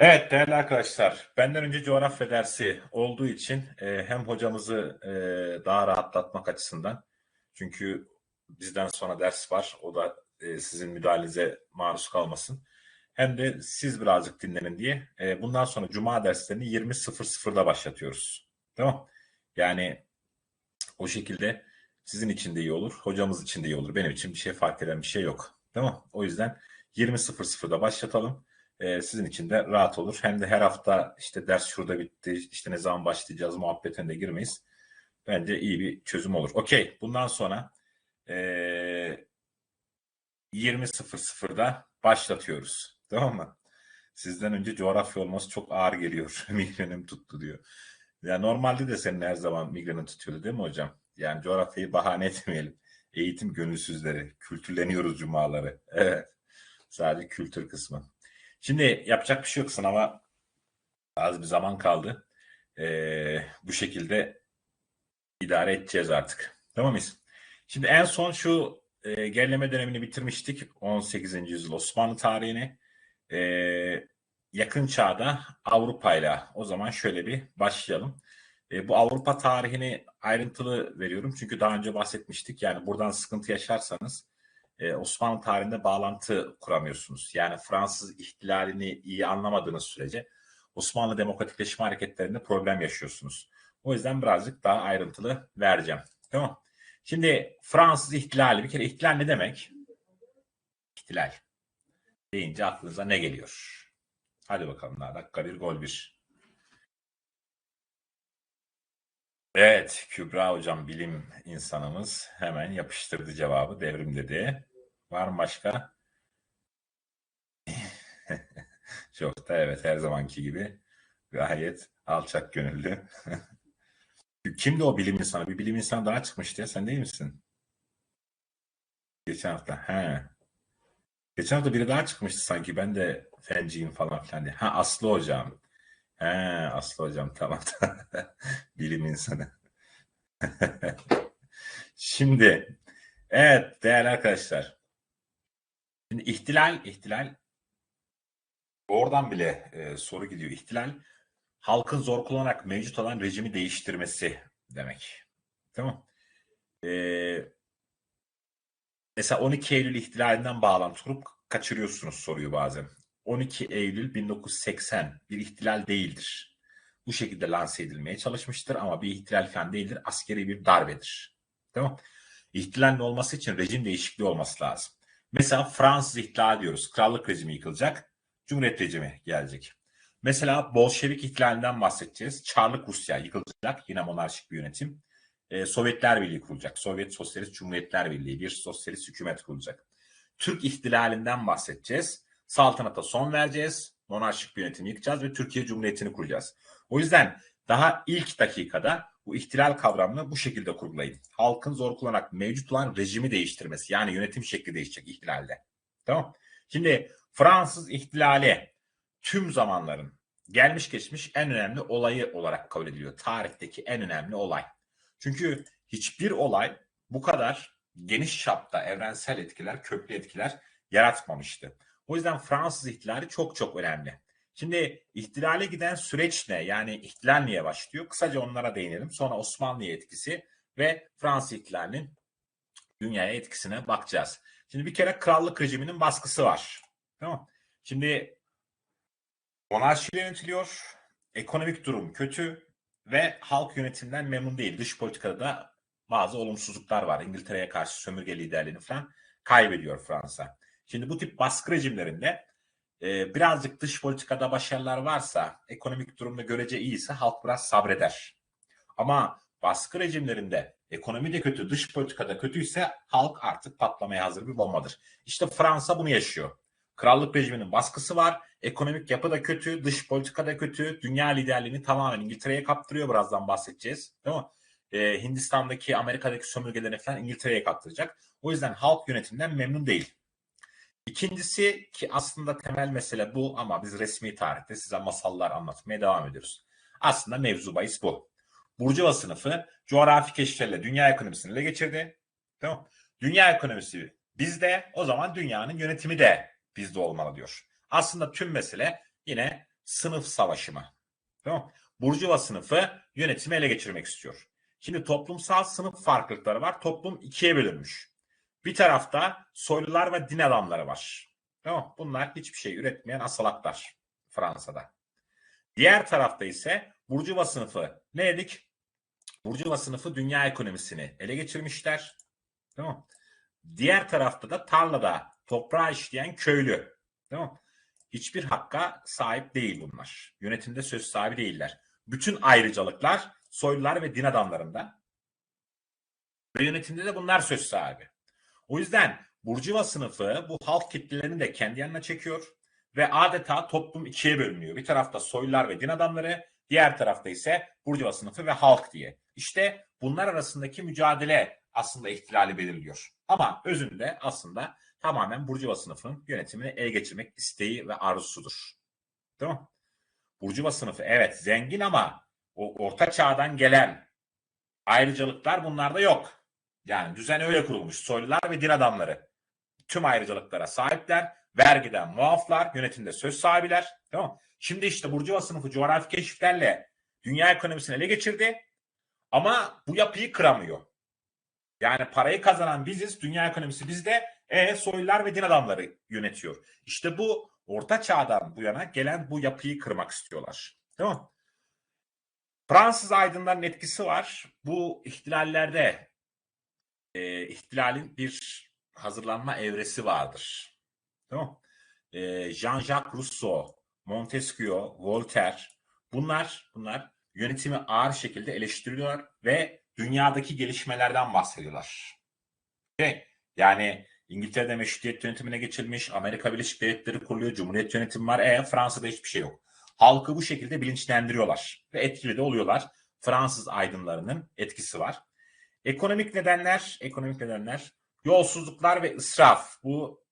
Evet değerli arkadaşlar, benden önce coğrafya dersi olduğu için e, hem hocamızı e, daha rahatlatmak açısından çünkü bizden sonra ders var, o da e, sizin müdahalenize maruz kalmasın. Hem de siz birazcık dinlenin diye e, bundan sonra cuma derslerini 20.00'da başlatıyoruz. Tamam Yani o şekilde sizin için de iyi olur, hocamız için de iyi olur. Benim için bir şey fark eden bir şey yok. Tamam O yüzden 20.00'da başlatalım e, sizin için de rahat olur. Hem de her hafta işte ders şurada bitti, işte ne zaman başlayacağız muhabbetine girmeyiz. Bence iyi bir çözüm olur. Okey, bundan sonra e, 20.00'da başlatıyoruz. Tamam mı? Sizden önce coğrafya olması çok ağır geliyor. Migrenim tuttu diyor. Ya normalde de senin her zaman migrenin tutuyordu değil mi hocam? Yani coğrafyayı bahane etmeyelim. Eğitim gönülsüzleri. Kültürleniyoruz cumaları. Evet. Sadece kültür kısmı. Şimdi yapacak bir şey yok sınava az bir zaman kaldı. Ee, bu şekilde idare edeceğiz artık. Tamam mıyız? Şimdi en son şu e, gerileme dönemini bitirmiştik. 18. yüzyıl Osmanlı tarihini. E, yakın çağda Avrupa ile o zaman şöyle bir başlayalım. E, bu Avrupa tarihini ayrıntılı veriyorum. Çünkü daha önce bahsetmiştik. Yani buradan sıkıntı yaşarsanız e, Osmanlı tarihinde bağlantı kuramıyorsunuz. Yani Fransız ihtilalini iyi anlamadığınız sürece Osmanlı demokratikleşme hareketlerinde problem yaşıyorsunuz. O yüzden birazcık daha ayrıntılı vereceğim. Tamam Şimdi Fransız ihtilali bir kere ihtilal ne demek? İhtilal deyince aklınıza ne geliyor? Hadi bakalım daha dakika bir gol bir. Evet Kübra hocam bilim insanımız hemen yapıştırdı cevabı devrim dedi. Var mı başka? Çok da evet her zamanki gibi gayet alçak gönüllü. Kimdi o bilim insanı? Bir bilim insanı daha çıkmıştı ya. Sen değil misin? Geçen hafta. He. Geçen hafta biri daha çıkmıştı sanki. Ben de fenciyim falan filan diye. Ha Aslı hocam. He Aslı hocam tamam. bilim insanı. Şimdi evet değerli arkadaşlar. Şimdi ihtilal, ihtilal oradan bile e, soru gidiyor. İhtilal halkın zor kullanarak mevcut olan rejimi değiştirmesi demek. Tamam. Ee, mesela 12 Eylül ihtilalinden bağlantı kurup kaçırıyorsunuz soruyu bazen. 12 Eylül 1980 bir ihtilal değildir. Bu şekilde lanse edilmeye çalışmıştır ama bir ihtilal falan değildir. Askeri bir darbedir. Tamam. İhtilalin olması için rejim değişikliği olması lazım. Mesela Fransız ihtilal diyoruz. Krallık rejimi yıkılacak. Cumhuriyet rejimi gelecek. Mesela Bolşevik ihtilalinden bahsedeceğiz. Çarlık Rusya yıkılacak. Yine monarşik bir yönetim. Ee, Sovyetler Birliği kurulacak. Sovyet Sosyalist Cumhuriyetler Birliği. Bir sosyalist hükümet kurulacak. Türk ihtilalinden bahsedeceğiz. Saltanata son vereceğiz. Monarşik bir yönetim yıkacağız ve Türkiye Cumhuriyeti'ni kuracağız. O yüzden daha ilk dakikada bu ihtilal kavramını bu şekilde kurgulayın. Halkın zor kullanarak mevcut olan rejimi değiştirmesi yani yönetim şekli değişecek ihtilalde. Tamam. Şimdi Fransız ihtilali tüm zamanların gelmiş geçmiş en önemli olayı olarak kabul ediliyor. Tarihteki en önemli olay. Çünkü hiçbir olay bu kadar geniş çapta evrensel etkiler, köklü etkiler yaratmamıştı. O yüzden Fransız ihtilali çok çok önemli. Şimdi ihtilale giden süreç ne? Yani ihtilal niye başlıyor? Kısaca onlara değinelim. Sonra Osmanlı'ya etkisi ve Fransız ihtilalinin dünyaya etkisine bakacağız. Şimdi bir kere krallık rejiminin baskısı var. Tamam Şimdi monarşi yönetiliyor. Ekonomik durum kötü ve halk yönetimden memnun değil. Dış politikada da bazı olumsuzluklar var. İngiltere'ye karşı sömürge liderliğini falan kaybediyor Fransa. Şimdi bu tip baskı rejimlerinde e, birazcık dış politikada başarılar varsa, ekonomik durumda görece iyiyse halk biraz sabreder. Ama baskı rejimlerinde ekonomi de kötü, dış politikada kötüyse halk artık patlamaya hazır bir bombadır. İşte Fransa bunu yaşıyor. Krallık rejiminin baskısı var. Ekonomik yapı da kötü, dış politika da kötü. Dünya liderliğini tamamen İngiltere'ye kaptırıyor. Birazdan bahsedeceğiz. Değil mi? Ee, Hindistan'daki, Amerika'daki sömürgelerini falan İngiltere'ye kaptıracak. O yüzden halk yönetiminden memnun değil. İkincisi ki aslında temel mesele bu ama biz resmi tarihte size masallar anlatmaya devam ediyoruz. Aslında mevzu bahis bu. Burjuva sınıfı coğrafi keşiflerle dünya ekonomisini ele geçirdi. Tamam. Dünya ekonomisi bizde o zaman dünyanın yönetimi de bizde olmalı diyor. Aslında tüm mesele yine sınıf savaşı mı? Tamam. Burjuva sınıfı yönetimi ele geçirmek istiyor. Şimdi toplumsal sınıf farklılıkları var. Toplum ikiye bölünmüş. Bir tarafta soylular ve din adamları var. Tamam. Bunlar hiçbir şey üretmeyen asalaklar Fransa'da. Diğer tarafta ise Burjuva sınıfı ne dedik? Burjuva sınıfı dünya ekonomisini ele geçirmişler. Tamam. Diğer tarafta da tarlada toprağı işleyen köylü. Tamam. Hiçbir hakka sahip değil bunlar. Yönetimde söz sahibi değiller. Bütün ayrıcalıklar soylular ve din adamlarında. Ve yönetimde de bunlar söz sahibi. O yüzden Burjuva sınıfı bu halk kitlelerini de kendi yanına çekiyor ve adeta toplum ikiye bölünüyor. Bir tarafta soylular ve din adamları, diğer tarafta ise Burjuva sınıfı ve halk diye. İşte bunlar arasındaki mücadele aslında ihtilali belirliyor. Ama özünde aslında tamamen Burjuva sınıfının yönetimini ele geçirmek isteği ve arzusudur. Tamam Burjuva sınıfı evet zengin ama o orta çağdan gelen ayrıcalıklar bunlarda yok. Yani düzen öyle kurulmuş. Soylular ve din adamları tüm ayrıcalıklara sahipler. Vergiden muaflar, yönetimde söz sahibiler. Tamam Şimdi işte Burjuva sınıfı coğrafi keşiflerle dünya ekonomisini ele geçirdi. Ama bu yapıyı kıramıyor. Yani parayı kazanan biziz, dünya ekonomisi bizde. E soylular ve din adamları yönetiyor. İşte bu orta çağdan bu yana gelen bu yapıyı kırmak istiyorlar. Tamam Fransız aydınların etkisi var. Bu ihtilallerde e, ihtilalin bir hazırlanma evresi vardır. Tamam e, Jean-Jacques Rousseau, Montesquieu, Voltaire bunlar bunlar yönetimi ağır şekilde eleştiriyorlar ve dünyadaki gelişmelerden bahsediyorlar. Okay. Yani İngiltere'de meşrutiyet yönetimine geçilmiş, Amerika Birleşik Devletleri kuruluyor, Cumhuriyet yönetimi var. E Fransa'da hiçbir şey yok. Halkı bu şekilde bilinçlendiriyorlar ve etkili de oluyorlar. Fransız aydınlarının etkisi var. Ekonomik nedenler, ekonomik nedenler, yolsuzluklar ve israf. Bu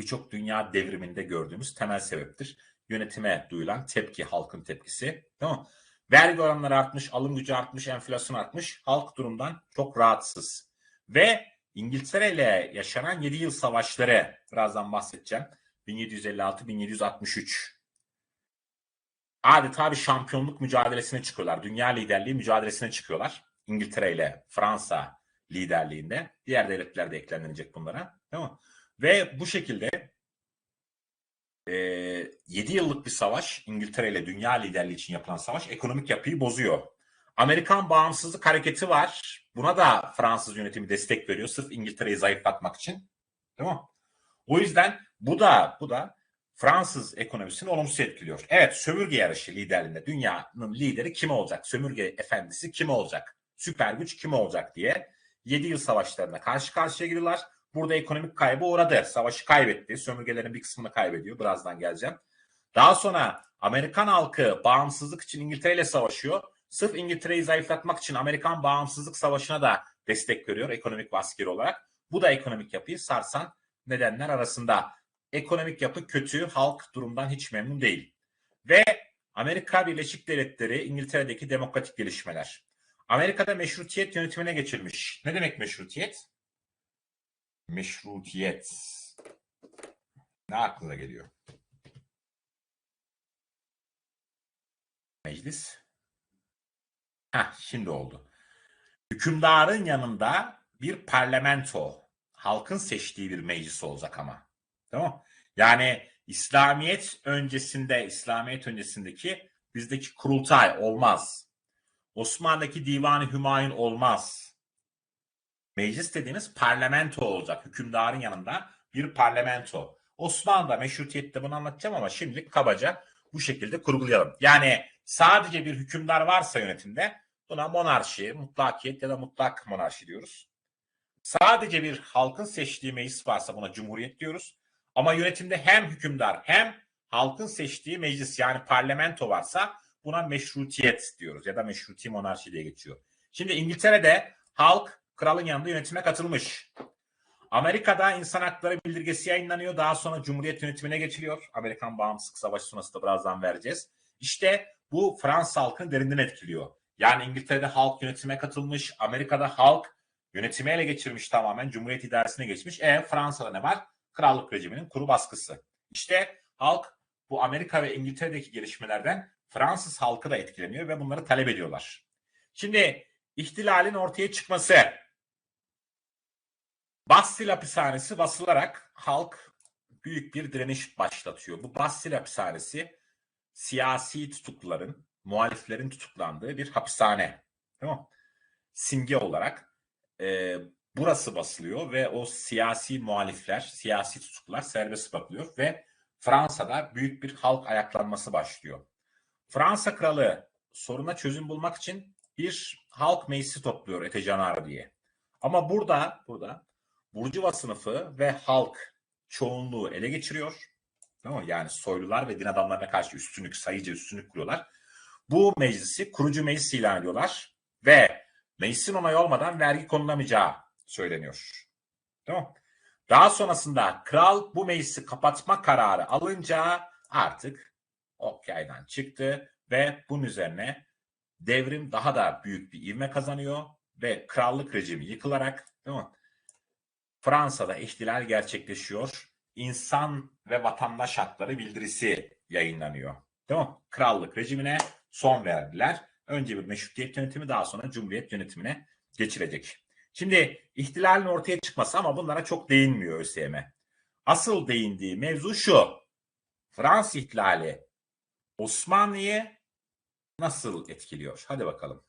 birçok dünya devriminde gördüğümüz temel sebeptir. Yönetime duyulan tepki, halkın tepkisi. Tamam Vergi oranları artmış, alım gücü artmış, enflasyon artmış. Halk durumdan çok rahatsız. Ve İngiltere ile yaşanan 7 yıl savaşları birazdan bahsedeceğim. 1756-1763. Adeta bir şampiyonluk mücadelesine çıkıyorlar. Dünya liderliği mücadelesine çıkıyorlar. İngiltere ile Fransa liderliğinde. Diğer devletler de eklenilecek bunlara. Tamam Ve bu şekilde e, 7 yıllık bir savaş İngiltere ile dünya liderliği için yapılan savaş ekonomik yapıyı bozuyor. Amerikan bağımsızlık hareketi var. Buna da Fransız yönetimi destek veriyor sırf İngiltere'yi zayıflatmak için. Değil mi? O yüzden bu da bu da Fransız ekonomisini olumsuz etkiliyor. Evet sömürge yarışı liderliğinde dünyanın lideri kim olacak? Sömürge efendisi kim olacak? Süper güç kim olacak diye 7 yıl savaşlarına karşı karşıya giriyorlar. Burada ekonomik kaybı uğradı. Savaşı kaybetti. Sömürgelerin bir kısmını kaybediyor. Birazdan geleceğim. Daha sonra Amerikan halkı bağımsızlık için İngiltere ile savaşıyor. Sırf İngiltere'yi zayıflatmak için Amerikan bağımsızlık savaşına da destek veriyor ekonomik ve olarak. Bu da ekonomik yapıyı sarsan nedenler arasında. Ekonomik yapı kötü, halk durumdan hiç memnun değil. Ve Amerika Birleşik Devletleri İngiltere'deki demokratik gelişmeler. Amerika'da meşrutiyet yönetimine geçilmiş. Ne demek meşrutiyet? Meşrutiyet. Ne aklına geliyor? Meclis. Heh, şimdi oldu. Hükümdarın yanında bir parlamento, halkın seçtiği bir meclis olacak ama. Tamam Yani İslamiyet öncesinde, İslamiyet öncesindeki bizdeki kurultay olmaz. Osmanlı'daki divanı Hümayun olmaz. Meclis dediğimiz parlamento olacak. Hükümdarın yanında bir parlamento. Osmanlı'da meşrutiyette bunu anlatacağım ama şimdilik kabaca bu şekilde kurgulayalım. Yani sadece bir hükümdar varsa yönetimde buna monarşi, mutlakiyet ya da mutlak monarşi diyoruz. Sadece bir halkın seçtiği meclis varsa buna cumhuriyet diyoruz. Ama yönetimde hem hükümdar hem halkın seçtiği meclis yani parlamento varsa buna meşrutiyet diyoruz ya da meşruti monarşi diye geçiyor. Şimdi İngiltere'de halk kralın yanında yönetime katılmış. Amerika'da insan hakları bildirgesi yayınlanıyor. Daha sonra Cumhuriyet yönetimine geçiliyor. Amerikan Bağımsızlık Savaşı sonrası da birazdan vereceğiz. İşte bu Fransız halkını derinden etkiliyor. Yani İngiltere'de halk yönetime katılmış. Amerika'da halk yönetimi ele geçirmiş tamamen. Cumhuriyet idaresine geçmiş. E Fransa'da ne var? Krallık rejiminin kuru baskısı. İşte halk bu Amerika ve İngiltere'deki gelişmelerden Fransız halkı da etkileniyor ve bunları talep ediyorlar. Şimdi ihtilalin ortaya çıkması Bastil hapishanesi basılarak halk büyük bir direniş başlatıyor. Bu Bastil hapishanesi siyasi tutukluların, muhaliflerin tutuklandığı bir hapishane. Tamam mı? Simge olarak e, burası basılıyor ve o siyasi muhalifler, siyasi tutuklular serbest bırakılıyor ve Fransa'da büyük bir halk ayaklanması başlıyor. Fransa kralı soruna çözüm bulmak için bir halk meclisi topluyor Etecanar diye. Ama burada burada Burjuva sınıfı ve halk çoğunluğu ele geçiriyor. Tamam? Yani soylular ve din adamlarına karşı üstünlük, sayıca üstünlük kuruyorlar. Bu meclisi kurucu meclis ilan ediyorlar ve meclisin onayı olmadan vergi konulamayacağı söyleniyor. Tamam Daha sonrasında kral bu meclisi kapatma kararı alınca artık ok yaydan çıktı ve bunun üzerine devrim daha da büyük bir ivme kazanıyor ve krallık rejimi yıkılarak değil mi? Fransa'da ihtilal gerçekleşiyor. İnsan ve vatandaş hakları bildirisi yayınlanıyor. Değil mi? Krallık rejimine son verdiler. Önce bir meşrutiyet yönetimi daha sonra cumhuriyet yönetimine geçilecek. Şimdi ihtilalin ortaya çıkması ama bunlara çok değinmiyor ÖSYM. Asıl değindiği mevzu şu. Fransız ihtilali Osmanlı'yı nasıl etkiliyor? Hadi bakalım.